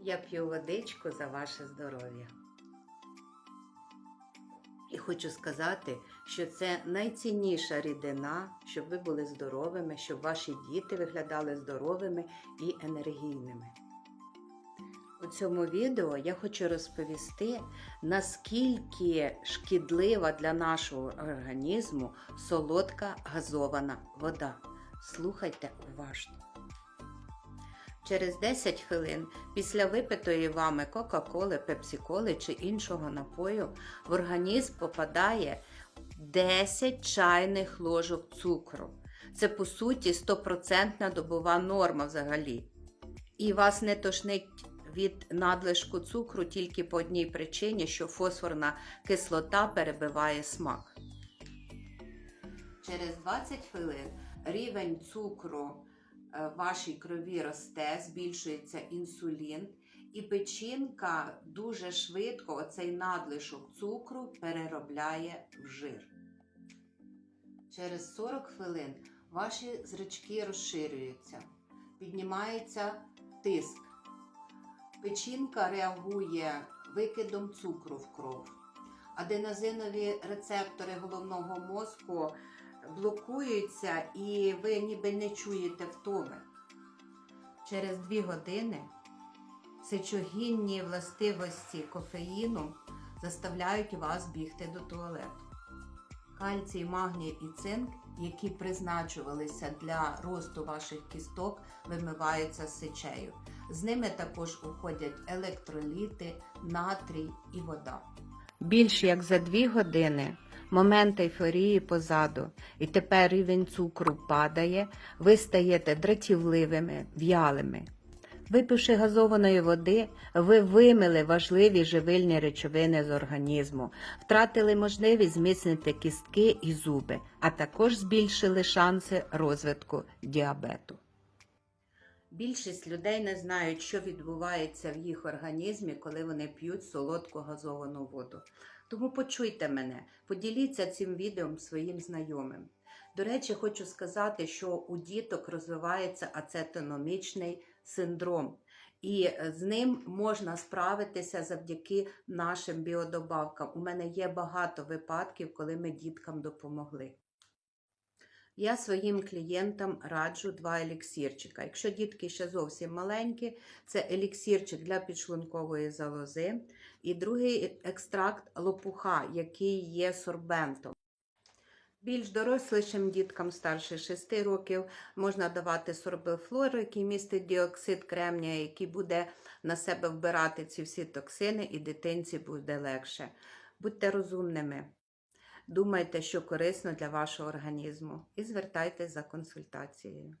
Я п'ю водичку за ваше здоров'я. І хочу сказати, що це найцінніша рідина, щоб ви були здоровими, щоб ваші діти виглядали здоровими і енергійними. У цьому відео я хочу розповісти, наскільки шкідлива для нашого організму солодка газована вода. Слухайте уважно. Через 10 хвилин після випитої вами Кока-Коли, Пепсі-Коли чи іншого напою в організм попадає 10 чайних ложок цукру. Це по суті 100% добова норма взагалі. І вас не тошнить від надлишку цукру тільки по одній причині, що фосфорна кислота перебиває смак. Через 20 хвилин рівень цукру вашій крові росте, збільшується інсулін, і печінка дуже швидко оцей надлишок цукру переробляє в жир. Через 40 хвилин ваші зрачки розширюються, піднімається тиск. Печінка реагує викидом цукру в кров. Аденозинові рецептори головного мозку блокуються і ви ніби не чуєте втоми. Через 2 години сечогінні властивості кофеїну заставляють вас бігти до туалету. Кальцій, магній і цинк, які призначувалися для росту ваших кісток, вимиваються з сечею. З ними також уходять електроліти, натрій і вода. Більш як за дві години момент ейфорії позаду, і тепер рівень цукру падає, ви стаєте дратівливими, в'ялими. Випивши газованої води, ви вимили важливі живильні речовини з організму, втратили можливість зміцнити кістки і зуби, а також збільшили шанси розвитку діабету. Більшість людей не знають, що відбувається в їх організмі, коли вони п'ють солодку газовану воду. Тому почуйте мене, поділіться цим відео своїм знайомим. До речі, хочу сказати, що у діток розвивається ацетономічний синдром, і з ним можна справитися завдяки нашим біодобавкам. У мене є багато випадків, коли ми діткам допомогли. Я своїм клієнтам раджу два еліксірчика. Якщо дітки ще зовсім маленькі, це еліксірчик для підшлункової залози і другий екстракт лопуха, який є сорбентом. Більш дорослішим діткам старше 6 років можна давати сорбифлор, який містить діоксид кремнія, який буде на себе вбирати ці всі токсини, і дитинці буде легше. Будьте розумними. Думайте, що корисно для вашого організму, і звертайтеся за консультацією.